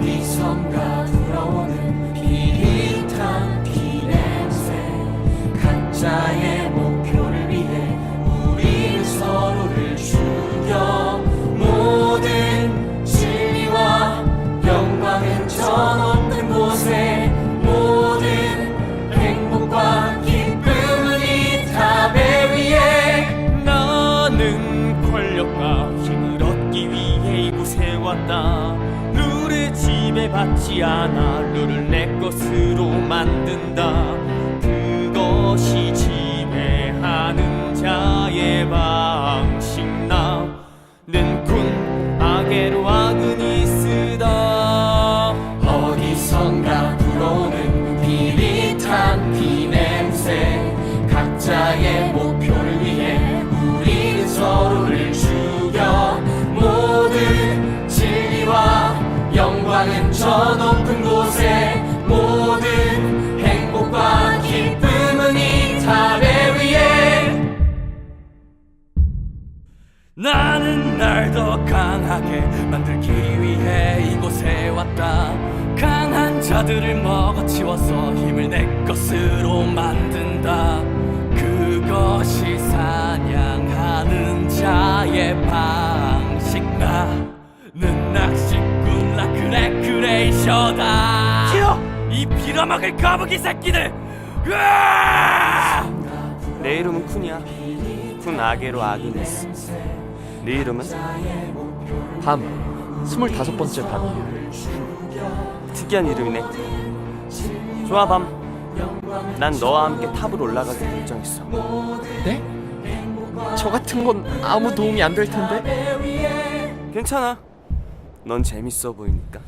어디선가 불어오는 비릿한 비냄새. 각자의 목표를 위해 우리는 서로를 죽여 모든 진리와 영광은 저 높은 곳에 모든 행복과 기쁨은 이 탑에 위에. 나는 권력과 힘을 얻기 위해 이곳에 왔다 룰을 지배받지 않아 룰을 내 것으로 만든다. 그것이 지 나는 날 더 강하게 만들기 위해 이곳에 왔다 강한 자들을 먹어치워서 힘을 내 것으로 만든다 그것이 사냥하는 자의 방식 나는 낚시꾼 라크레크레이셔다! 이 빌어먹을 거북이 새끼들 으아! 내 이름은 쿤이야. 쿤 아게로 아그네스. 네 이름은? 밤 스물다섯 번째 밤 특이한 이름이네. 좋아 밤. 난 너와 함께 탑으로 올라가기 결정했어. 네? 저 같은 건 아무 도움이 안 될 텐데 괜찮아. 넌 재밌어 보이니까.